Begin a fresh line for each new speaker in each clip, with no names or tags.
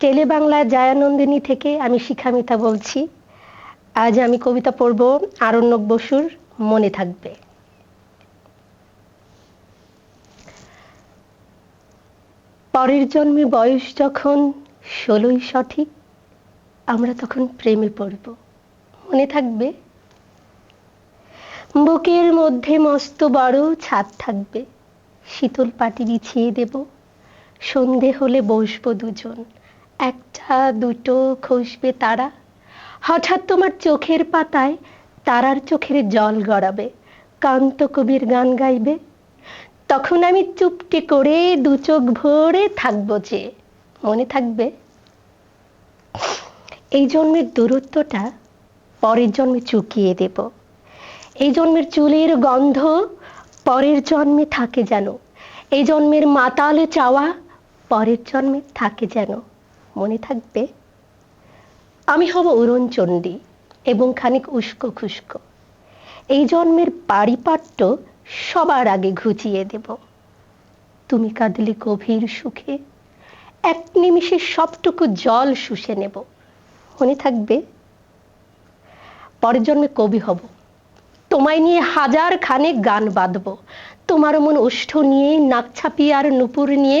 টেলে বাংলা জায়ানন্দিনী থেকে আমি শিখামিতা বলছি। আজ আমি কবিতা পড়ব আরণ্যক বসুর মনে থাকবে। পরের জন্মে বয়স যখন ষোলোই সঠিক, আমরা তখন প্রেমে পড়ব। মনে থাকবে? বুকের মধ্যে মস্ত বড় ছাদ থাকবে। শীতল পাটি বিছিয়ে দেব। সন্ধে হলে বসবো দুজন। একটা, দুটো খসবে তারা। হঠাৎ তোমার চোখের পাতায় তারার চোখের জল গড়াবে, কান্ত কবির গান গাইবে। তখন আমি চুপটি করে দু চোখ ভরে থাকব যে, মনে থাকবে। এই জন্মের দূরত্বটা পরের জন্মে চুকিয়ে দেব। এই জন্মের চুলের গন্ধ পরের জন্মে থাকে যেন। এই জন্মের মাতালে চাওয়া পরের জন্মে থাকে যেন। মনে থাকবে? আমি হব অরুণচণ্ডী এবং খানিক উস্কো খুস্কো। এই জন্মের পারিপাট্য সবার আগে ঘুচিয়ে দেব। তুমি কাঁদলে গভীর সুখে, এক নিমিষে সবটুকু জল শুষে নেব। মনে থাকবে? পরের জন্মে কবি হব। তোমায় নিয়ে হাজার খানে গান বাঁধব। তোমার মন ওষ্ঠ নিয়ে নাকছাপি আর নুপুর নিয়ে,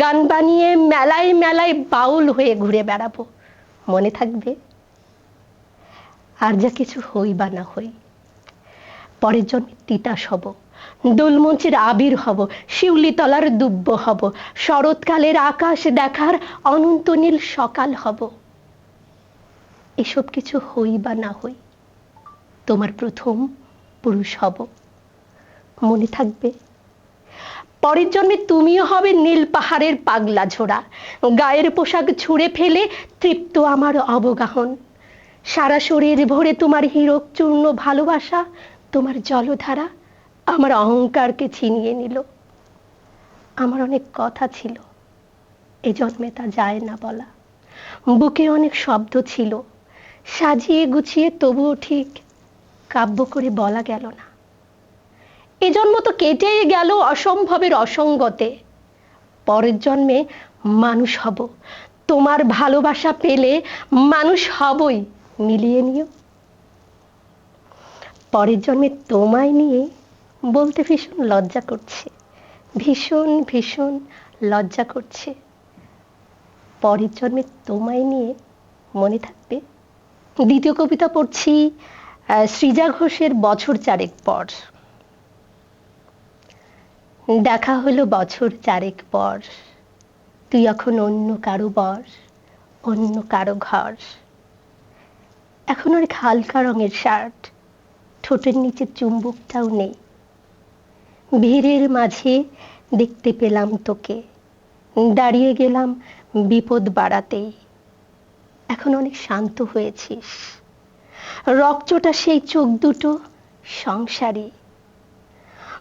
গান বানিয়ে মেলায় মেলায় বাউল হয়ে ঘুরে বেড়াবো। মনে থাকবে? আর যা কিছু হই বা না হই, পরের জন্মে তিতাস হব দোলমঞ্চের আবির হব, শিউলিতলার দুব্য হব, শরৎকালের আকাশ দেখার অনন্ত নীল সকাল হব। এসব কিছু হই বা না হই, তোমার প্রথম পুরুষ হব। মনে থাকবে। পরের জন্মে তুমিও হবে নীল পাহাড়ের পাগলা ঝোড়া। গায়ের পোশাক ছুঁড়ে ফেলে তৃপ্ত আমার অবগাহন। সারা শরীর ভরে তোমার হীরক চূর্ণ ভালোবাসা, তোমার জলধারা আমার অহংকারকে ছিনিয়ে নিল। আমার অনেক কথা ছিল, এ জন্মে তা যায় না বলা। বুকে অনেক শব্দ ছিল, সাজিয়ে গুছিয়ে তবুও ঠিক কাব্য করে বলা গেল না। এ জন্ম তো কেটেই গেল অসম্ভবের অসঙ্গতে। পরের জন্মে মানুষ হব। তোমার ভালোবাসা পেলে মানুষ হবই। মিলিয়ে নিও। পরের জন্মে তোমায় নিয়ে বলতে ভীষণ লজ্জা করছে। ভীষণ ভীষণ লজ্জা করছে। পরের জন্মে তোমায় নিয়ে মনে থাকবে। দ্বিতীয় কবিতা পড়ছি সৃজা ঘোষের বছর চারেক পর। দেখা হলো বছর চারেক পর। তুই এখন অন্য কারও বর, অন্য কারও ঘর। এখন অনেক হালকা রঙের শার্ট, ঠোঁটের নিচে চুম্বকটাও নেই। ভিড়ের মাঝে দেখতে পেলাম তোকে। দাঁড়িয়ে গেলাম বিপদ বাড়াতেই এখন অনেক শান্ত হয়েছিস। রক্তটা সেই চোখ দুটো সংসারী।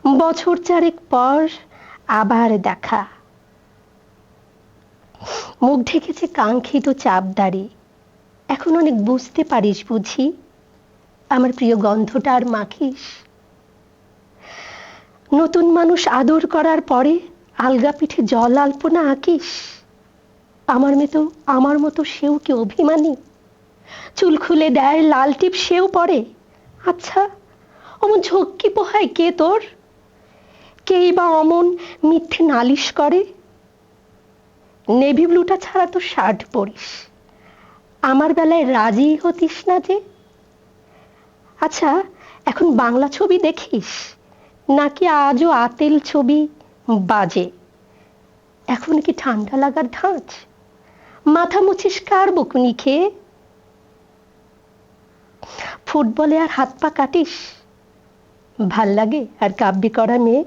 বছর চারেক পর আবার দেখা। মুখ ঢেকেছে কাঙ্ক্ষিত চাপদারি এখন অনেক বুঝতে পারিস বুঝি। আমার প্রিয় গন্ধটা আর মাখিস। নতুন মানুষ আদর করার পরে আলগা পিঠে জল আলপনা আঁকিস। আমার মতো আমার মতো সেও কি অভিমানী? চুল খুলে দেয় লাল টিপ সেও পরে। আচ্ছা অমন ঝক্কি পোহায় কে তোর? কেই বা অমন মিথ্যে নালিশ করে? নেভি ব্লুটা ছাড়া তো শার্ট পরিস আমার বেলায় রাজি হতিস না যে? আচ্ছা এখন বাংলা ছবি দেখিস? নাকি আজও আতেল ছবি বাজে? এখন কি ঠান্ডা লাগার ধাঁচ মাথা মুছিস কার বকুনি খেয়ে? ফুটবলে আর হাত পা কাটিস? ভালো লাগে আর কাব্যি করা মেয়ে?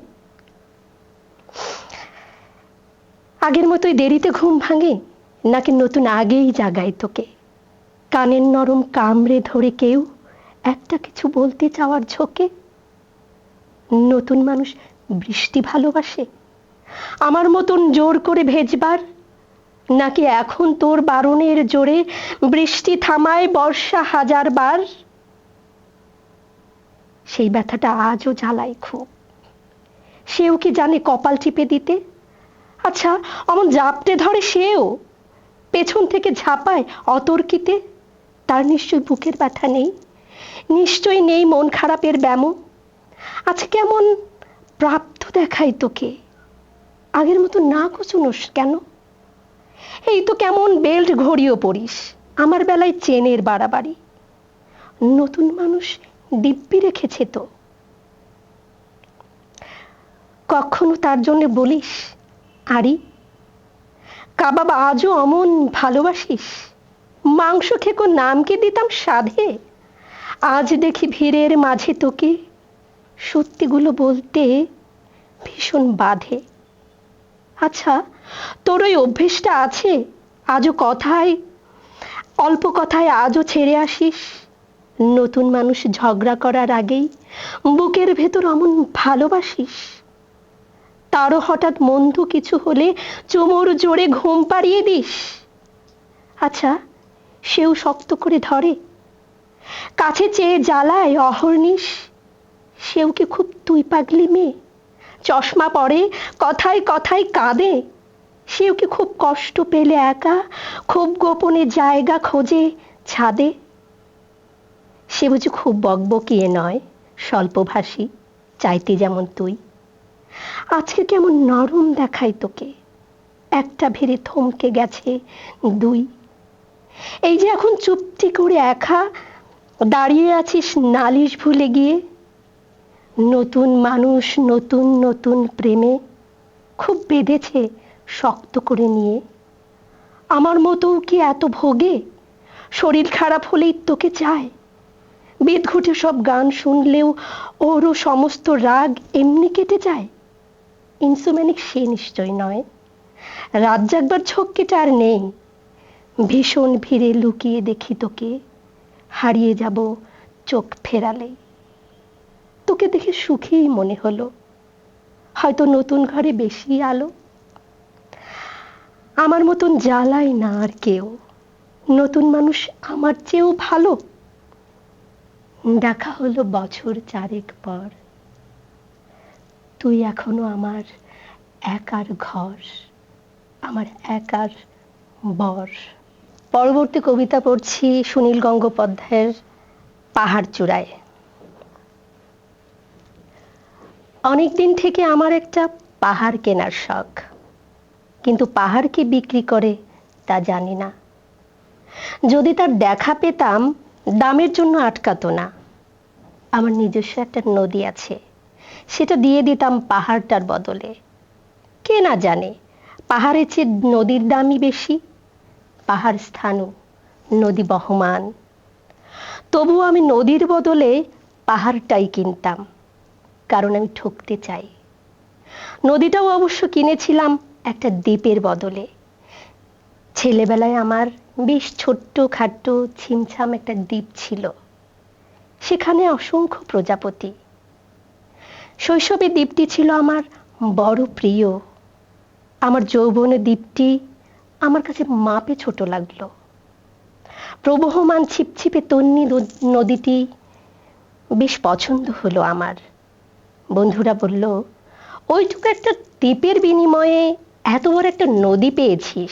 আগের মতোই দেরিতে ঘুম ভাঙে, নাকি নতুন আগেই জাগায় তোকে? কানের নরম কামড়ে ধরে কেউ একটা কিছু বলতে চাওয়ার ঝোঁকে? নতুন মানুষ বৃষ্টি ভালোবাসে? আমার মতন জোর করে ভেজবার? নাকি এখন তোর বারণের জোরে বৃষ্টি থামায় বর্ষা হাজার বার সেই ব্যথাটা আজও জ্বালায় খুব। সেও কি জানে কপাল চিপে দিতে? আচ্ছা অমন জাপটে ধরে সেও? পেছন থেকে ঝাঁপায় অতর্কিতে? তার নিশ্চয় বুকের ব্যথা নেই? নিশ্চয়ই নেই মন খারাপের ব্যামো? আজ কেমন প্রাপ্ত দেখাই তোকে? আগের মতো না কুচুনোস কেন? এই তো কেমন বেল্ট ঘড়িও পড়িস, আমার বেলায় চেনের বাড়াবাড়ি। নতুন মানুষ দিব্যি রেখেছে তো। কখনো তার জন্য বলিস আরি কাবাব আজও অমন ভালোবাসিস? মাংস খেকো নামকে দিতাম সাধে। আজ দেখি ভিড়ের মাঝে তোকে সত্যিগুলো বলতে ভীষণ বাধে। আচ্ছা তোর ওই অভ্যেসটা আছে? আজও কথায়, অল্প কথায় আজও ছেড়ে আসিস? নতুন মানুষ ঝগড়া করার আগেই বুকের ভেতর অমন ভালোবাসিস? তারও হঠাৎ মন্দ কিছু হলে চোমর জোরে ঘুম পাড়িয়ে দিস। আচ্ছা সেও শক্ত করে ধরে। কাছে চেয়ে জ্বালায় অহর্নিশ সেও কি খুব তুই পাগলি মেয়ে? চশমা পরে কথায় কথায় কাঁদে। সেও কি খুব কষ্ট পেলে একা, খুব গোপনে জায়গা খোঁজে ছাদে? সে বুঝি খুব বকবকিয়ে নয়, স্বল্পভাষী, চাইতে যেমন তুই। আজকে কেমন নরম দেখায় তোকে। একটা ভেড়ে থমকে গেছে দুই। এই যে এখন চুপটি করে একা দাঁড়িয়ে আছিস নালিশ ভুলে গিয়ে। নতুন মানুষ, নতুন নতুন প্রেমে খুব বেঁধেছে শক্ত করে নিয়ে। আমার মতো কি এত ভোগে? শরীর খারাপ হলেই তোকে চায়। বেদ ঘুটে সব গান শুনলেও ওরও সমস্ত রাগ এমনি কেটে যায়। ইনসুম্যানিক সে নিশ্চয় নয়। রাত জাগবার ঝক্কিটা আর নেই। ভীষণ ভিড়ে লুকিয়ে দেখি তোকে। হারিয়ে যাব চোখ ফেরালেই। তোকে দেখে সুখীই মনে হলো। হয়তো নতুন ঘরে বেশি আলো। আমার মতন জ্বালাই না আর কেউ। নতুন মানুষ আমার চেয়েও ভালো। দেখা হলো বছর চারেক পর। তুই এখনও আমার একার ঘর, আমার একার বর। পরবর্তী কবিতা পড়ছি সুনীল গঙ্গোপাধ্যায়ের পাহাড় চূড়ায়। অনেক দিন থেকে আমার একটা পাহাড় কেনার শখ, কিন্তু পাহাড় কি বিক্রি করে তা জানি না। যদি তার দেখা পেতাম, দামের জন্য আটকাতো না। আমার নিজস্ব একটা নদী আছে সেটা দিয়ে দিতাম পাহাড়টার বদলে। কে না জানে, পাহাড়ের চেয়ে নদীর দামই বেশি, পাহাড় স্থানু নদী বহমান। তবুও আমি নদীর বদলে পাহাড়টাই কিনতাম, কারণ আমি ঠকতে চাই। নদীটাও অবশ্য কিনেছিলাম একটা দ্বীপের বদলে। ছেলেবেলায় আমার বেশ ছোট্ট খাট্ট ছিমছাম একটা দ্বীপ ছিল। সেখানে অসংখ্য প্রজাপতি শৈশবে দ্বীপটি ছিল আমার বড় প্রিয়। আমার যৌবনে দ্বীপটি আমার কাছে মাপে ছোট লাগল। প্রবহমান ছিপছিপে তন্নি নদীটি বেশ পছন্দ হলো আমার। বন্ধুরা বলল, ওইটুকু একটা দ্বীপের বিনিময়ে এত বড় একটা নদী পেয়েছিস।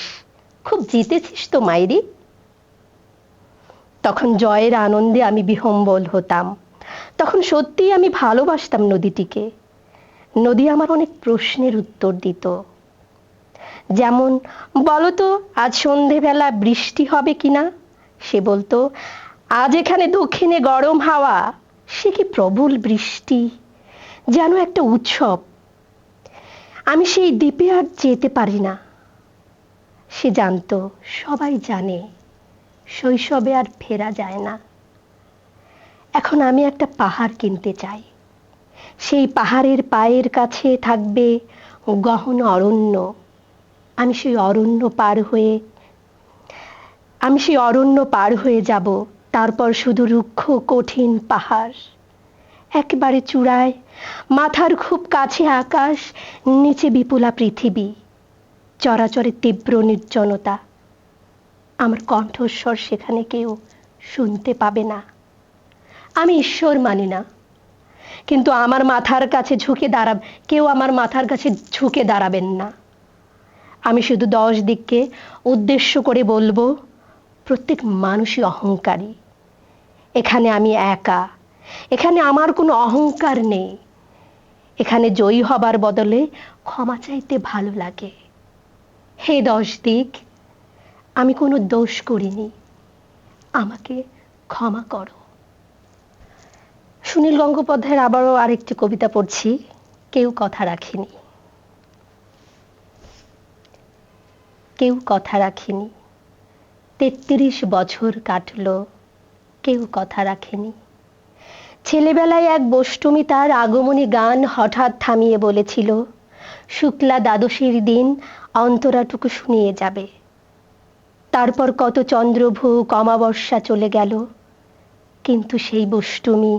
খুব জিতেছিস তো মাইরি। তখন জয়ের আনন্দে আমি বিহম্বল হতাম। তখন সত্যিই আমি ভালোবাসতাম নদীটিকে। নদী আমার অনেক প্রশ্নের উত্তর দিত। যেমন, বলতো, আজ সন্ধেবেলা বৃষ্টি হবে কিনা? সে বলতো, আজ এখানে দক্ষিণে গরম হাওয়া। সে কি প্রবল বৃষ্টি? যেন একটা উৎসব। আমি সেই দ্বীপে আর যেতে পারি না। সে জানতো, সবাই জানে, শৈশবে আর ফেরা যায় না। এখন আমি একটা পাহাড় কিনতে চাই। সেই পাহাড়ের পায়ের কাছে থাকবে গহন অরণ্য। আমি সেই অরণ্য পার হয়ে, আমি সেই অরণ্য পার হয়ে যাব। তারপর শুধু রুক্ষ কঠিন পাহাড়। একেবারে চূড়ায়, মাথার খুব কাছে আকাশ, নিচে বিপুলা পৃথিবী। চরাচরে তীব্র নির্জনতা। আমার কণ্ঠস্বর সেখানে কেউ শুনতে পাবে না। আমি ঈশ্বর মানি না। কিন্তু আমার মাথার কাছে ঝুঁকে দাঁড়াব কেউ আমার মাথার কাছে ঝুঁকে দাঁড়াবেন না। আমি শুধু দশ দিককে উদ্দেশ্য করে বলব, প্রত্যেক মানুষই অহংকারী। এখানে আমি একা। এখানে আমার কোনো অহংকার নেই। এখানে জয়ী হবার বদলে ক্ষমা চাইতে ভালো লাগে। হে দশ দিক, আমি কোনো দোষ করিনি। আমাকে ক্ষমা করো। সুনীল গঙ্গোপাধ্যায়ের আবারও আরেকটি কবিতা পড়ছি, কেউ কথা রাখেনি। কেউ কথা রাখেনি। তেত্রিশ বছর কাটলো, কেউ কথা রাখেনি। ছেলেবেলায় এক বষ্টমী তার আগমনী গান হঠাৎ থামিয়ে বলেছিল, শুক্লা দ্বাদশীর দিন অন্তরাটুকু শুনিয়ে যাবে। তারপর কত চন্দ্রভূ অমাবস্যা চলে গেল। কিন্তু সেই বষ্টমী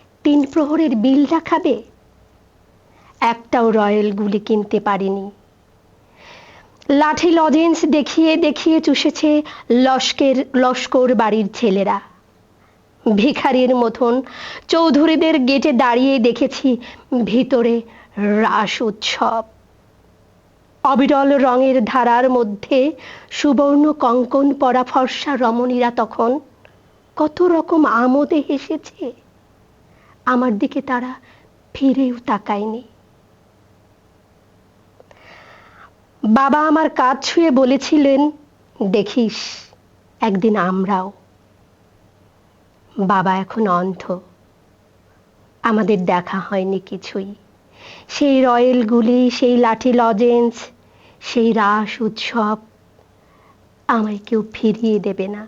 তিন প্রহরের বিল দেখাবে একটাও রয়্যাল গুলি কিনতে পারিনি। লাঠি লজেন্স দেখিয়ে দেখিয়ে চুষেছে লস্কের, লস্কর বাড়ির ছেলেরা। ভিখারির মতন চৌধুরীদের গেটে দাঁড়িয়ে দেখেছি ভিতরে রাস উৎসব। অবিরল রঙের ধারার মধ্যে সুবর্ণ কঙ্কন পরা ফর্সা রমণীরা তখন কত রকম আমোদে হেসেছে। আমার দিকে তারা ফিরেও তাকায়নি। বাবা আমার কাজ ছুঁয়ে বলেছিলেন, দেখিস, একদিন আমরাও। বাবা এখন অন্ধ। আমাদের দেখা হয়নি কিছুই। সেই রয়েলগুলি সেই লাঠি লজেন্স, সেই রাস, উৎসব আমায় কেউ ফিরিয়ে দেবে না।